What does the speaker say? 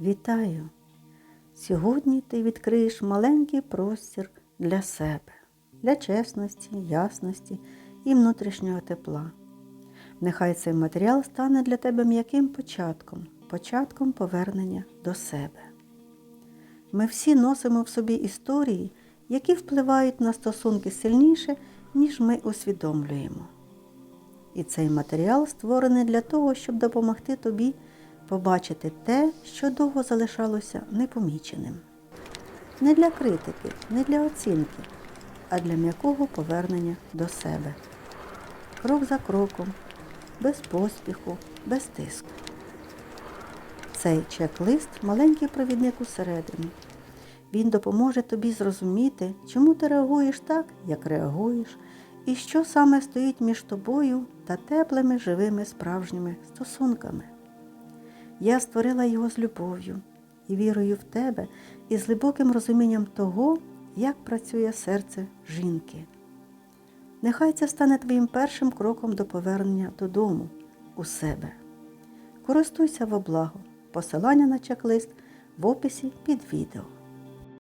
Вітаю! Сьогодні ти відкриєш маленький простір для себе, для чесності, ясності і внутрішнього тепла. Нехай цей матеріал стане для тебе м'яким початком, початком повернення до себе. Ми всі носимо в собі історії, які впливають на стосунки сильніше, ніж ми усвідомлюємо. І цей матеріал створений для того, щоб допомогти тобі побачити те, що довго залишалося непоміченим. Не для критики, не для оцінки, а для м'якого повернення до себе. Крок за кроком, без поспіху, без тиску. Цей чек-лист маленький провідник усередину. Він допоможе тобі зрозуміти, чому ти реагуєш так, як реагуєш, і що саме стоїть між тобою та теплими, живими, справжніми стосунками. Я створила його з любов'ю і вірою в тебе і з глибоким розумінням того, як працює серце жінки. Нехай це стане твоїм першим кроком до повернення додому у себе. Користуйся во благо. Посилання на чек-лист в описі під відео.